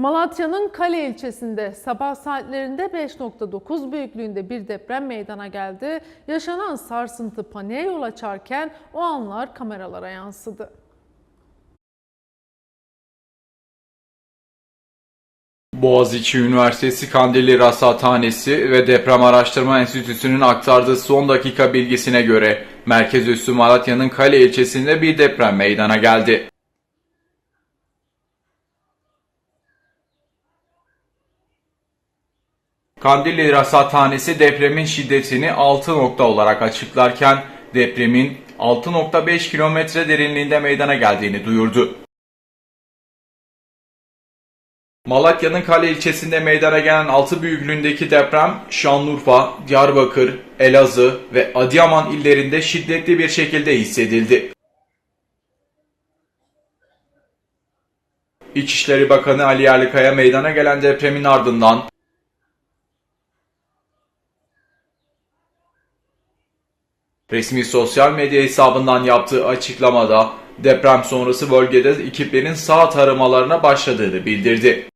Malatya'nın Kale ilçesinde sabah saatlerinde 5.9 büyüklüğünde bir deprem meydana geldi. Yaşanan sarsıntı paniğe yol açarken o anlar kameralara yansıdı. Boğaziçi Üniversitesi Kandilli Rasathanesi ve Deprem Araştırma Enstitüsü'nün aktardığı son dakika bilgisine göre merkez üssü Malatya'nın Kale ilçesinde bir deprem meydana geldi. Kandilli Rasathanesi depremin şiddetini 6 nokta olarak açıklarken depremin 6.5 kilometre derinliğinde meydana geldiğini duyurdu. Malatya'nın Kale ilçesinde meydana gelen 6 büyüklüğündeki deprem Şanlıurfa, Diyarbakır, Elazığ ve Adıyaman illerinde şiddetli bir şekilde hissedildi. İçişleri Bakanı Ali Yerlikaya meydana gelen depremin ardından resmi sosyal medya hesabından yaptığı açıklamada deprem sonrası bölgede ekiplerin sağ taramalarına başladığını bildirdi.